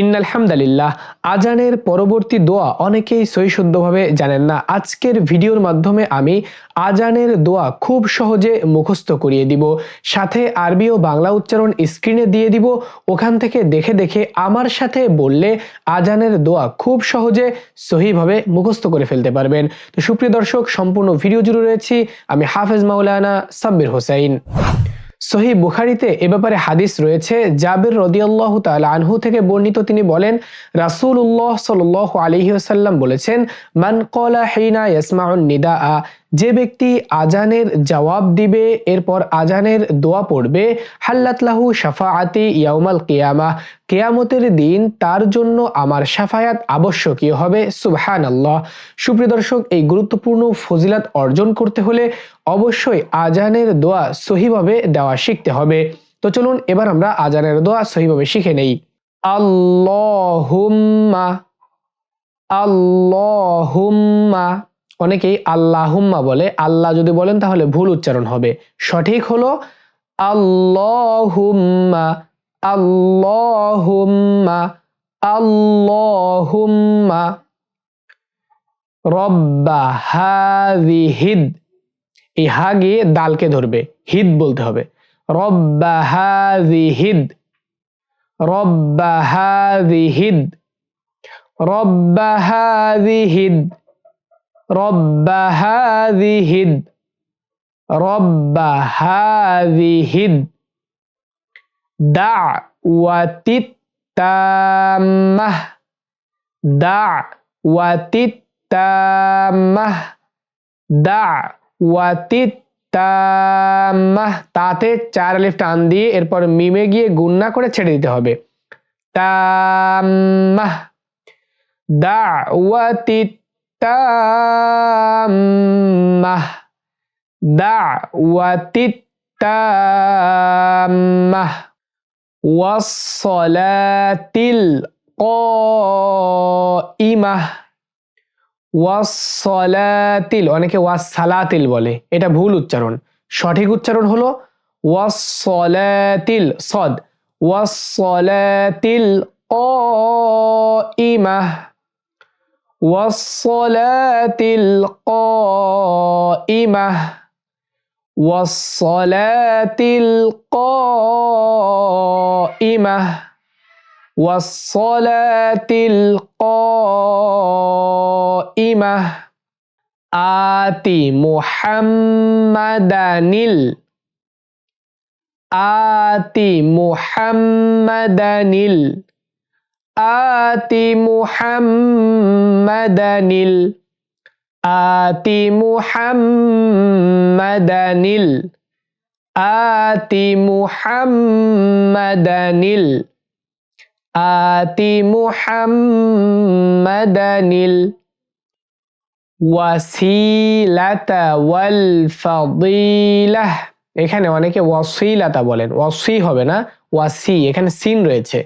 ইন্নালহামদালিল্লাহ, আজানের পরবর্তী দোয়া অনেকেই সহিশুদ্ধভাবে জানেন না। আজকের ভিডিওর মাধ্যমে আমি আজানের দোয়া খুব সহজে মুখস্থ করিয়ে দিব। সাথে আরবি ও বাংলা উচ্চারণ স্ক্রিনে দিয়ে দিব। ওখান থেকে দেখে দেখে আমার সাথে বললে আজানের দোয়া খুব সহজে সহিভাবে মুখস্থ করে ফেলতে পারবেন। তো সুপ্রিয় দর্শক, সম্পূর্ণ ভিডিও জুড়ে রয়েছি আমি হাফেজ মাওলানা সাব্বির হোসাইন। সহি বুখারিতে এ ব্যাপারে হাদিস রয়েছে। জাবির রদিয়াল্লাহ তাল আনহু থেকে বর্ণিত তিনি বলেন রাসুল উল্লাহ সাল আলহিহাসাল্লাম বলেছেন, মান কলা হেইনা ইয়াসমাউন নিদা আ যে ব্যক্তি আজানের জবাব দিবে, এরপর আজানের দোয়া পড়বে হাল্লাতলাহু সাফাআতি ইয়াউমাল কেয়ামা, কেয়ামতের দিন তার জন্য আমার সাফায়াত আবশ্যকীয় হবে সুবহান আল্লাহ সুপ্রিয় দর্শক, এই গুরুত্বপূর্ণ ফজিলাত অর্জন করতে হলে অবশ্যই আজানের দোয়া সহিভাবে দেওয়া শিখতে হবে। তো চলুন, এবার আমরা আজানের দোয়া সহিভাবে শিখে নেই। আল্লাহুম্মা আল্লাহুম্মা অনেকেই আল্লাহুম্মা বলে, আল্লাহ যদি বলেন তাহলে ভুল উচ্চারণ হবে। সঠিক হলো আল্লাহুম্মা আল্লাহুম্মা আল্লাহুম্মা। রব্বা হাযিহিদ। এই হা গিয়ে দালকে ধরবে, হিদ বলতে হবে। রব্বা হাযিহিদ। রব্বা হাযিহিদ। রব্বা হাযিহিদ। رب রব্বাহাদিহিদ রব্বাহাদিহিদ দাওয়াতিত তাম্মাহ দাওয়াতিত তাম্মাহ দাওয়াতিত তাম্মাহ তাতে চার লিফ টান দিয়ে এরপর মিমে গিয়ে গুন্না করে ছেড়ে দিতে হবে। তাম্মাহ দাওয়াতিত তাম্মাহ দাওয়াতি তাম্মাহ ওয়াসসালাতিল কাইমাহ ওয়াসসালাতিল অনেকে ওয়াসসালাতিল বলে। এটা ভুল উচ্চারণ। সঠিক উচ্চারণ হলো ওয়াসসালাতিল সদ। ওয়াসসালাতিল কাইমাহ والصلاة القائمة. والصلاة القائمة. والصلاة القائمة. آتي محمدا آتي محمدا আতি মুহাম্মাদানিল আতি মুহাম্মাদানিল আতি মুহাম্মাদানিল আতি মুহাম্মাদানিল। ওয়াসিলাতা ওয়াল ফাদিলাহ এখানে অনেকে ওয়াসিলাতা বলেন, ওয়াসি হবে না, ওয়াসি, এখানে সিন রয়েছে।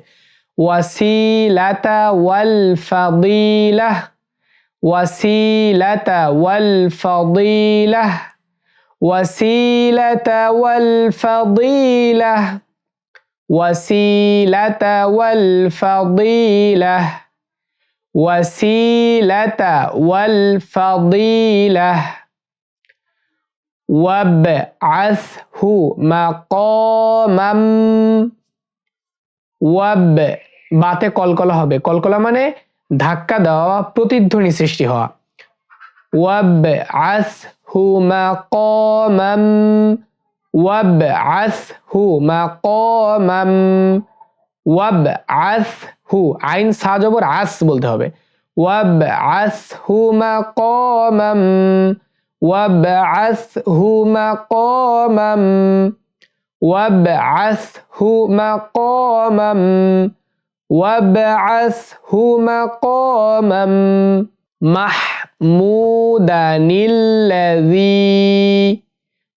وسيلة والفضيلة. وسيلة والفضيلة. وسيلة والفضيلة. وسيلة والفضيلة. وسيلة والفضيلة. وابعثه مقاما. ওয়াব বাতে কলকলা হবে। কলকলা মানে ধাক্কা দেওয়া, প্রতিধ্বনি সৃষ্টি হওয়া। ওয়াব আস হু মা কমাম। ওয়াব আস হু মা কমাম। ওয়াব আস হু, আইন সাজবর আস বলতে হবে। ওয়াব আস হু মা কমাম। ওয়াব আস হু মা কমাম। وابعثه مقاما وابعثه مقاما. محمودا الذي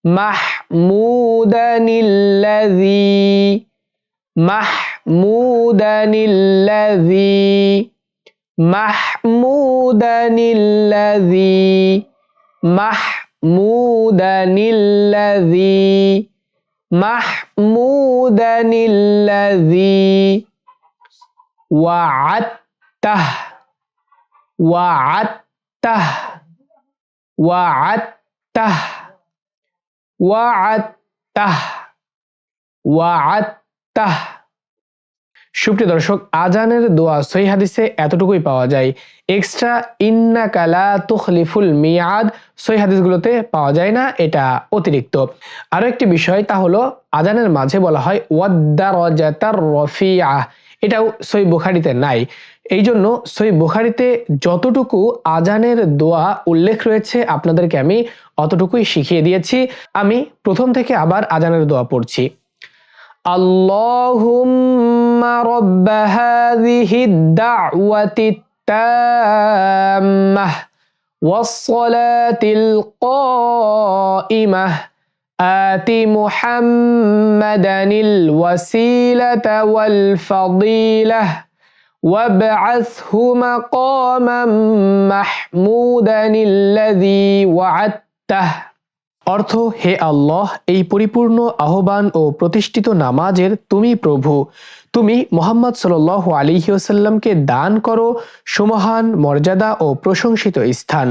محمودا الذي محمودا الذي محمودا الذي محمودا الذي. محمودا الذي وعدته وعدته وعدته وعدته وعدته. وعدته সুপ্রিয় দর্শক, আজানের দোয়া সহি হাদিসে এতটুকুই পাওয়া যায়। এক্সট্রা ইন্না কালা তুখলিফুল মিয়াদ সহি হাদিসগুলোতে পাওয়া যায় না, এটা অতিরিক্ত। আরও একটি বিষয়, তা হলো আজানের মাঝে বলা হয় ওয়াদ্দারজাতার রফিয়া এটাও সই বুখারিতে নাই। এই জন্য সই বুখারিতে যতটুকু আজানের দোয়া উল্লেখ রয়েছে, আপনাদেরকে আমি অতটুকুই শিখিয়ে দিয়েছি। আমি প্রথম থেকে আবার আজানের দোয়া পড়ছি। اللهم رب هذه الدعوة التامة والصلاة القائمة. آت محمدا الوسيلة والفضيلة. وابعثه مقاما محمودا الذي وعدته. অর্থ, হে আল্লাহ, এই পরিপূর্ণ, আহ্বান ও প্রতিষ্ঠিত নামাজের তুমি প্রভু। তুমি মোহাম্মদ সাল আলিহাসাল্লামকে দান করো, সুমহান মর্যাদা ও প্রশংসিত স্থান,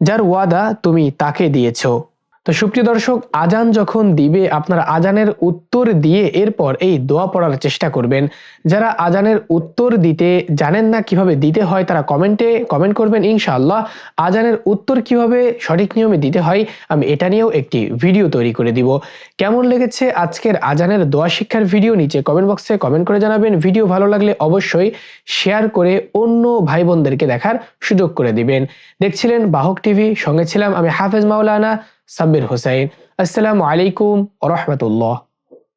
যার ওয়াদা তুমি তাকে দিয়েছ। তো সুপ্রিয় দর্শক, আজান যখন দিবে, আপনারা আজানের উত্তর দিয়ে এরপর এই দোয়া পড়ার চেষ্টা করবেন। যারা আজানের উত্তর দিতে জানেন না কীভাবে দিতে হয়, তারা কমেন্টে কমেন্ট করবেন, ইনশাআল্লাহ। আজানের উত্তর কীভাবে সঠিক নিয়মে দিতে হয়, আমি এটা নিয়েও একটি ভিডিও তৈরি করে দিব। কেমন লেগেছে আজকের আজানের দোয়া শিক্ষার ভিডিও? নিচে কমেন্ট বক্সে কমেন্ট করে জানাবেন। ভিডিও ভালো লাগলে অবশ্যই শেয়ার করে অন্য ভাই বোনদেরকে দেখার সুযোগ করে দিবেন। দেখছিলেন বাহক টিভি, সঙ্গে ছিলাম আমি হাফেজ মাওলানা। সাব্বির হোসাইন আসসালামু আলাইকুম রহমতুল্লাহ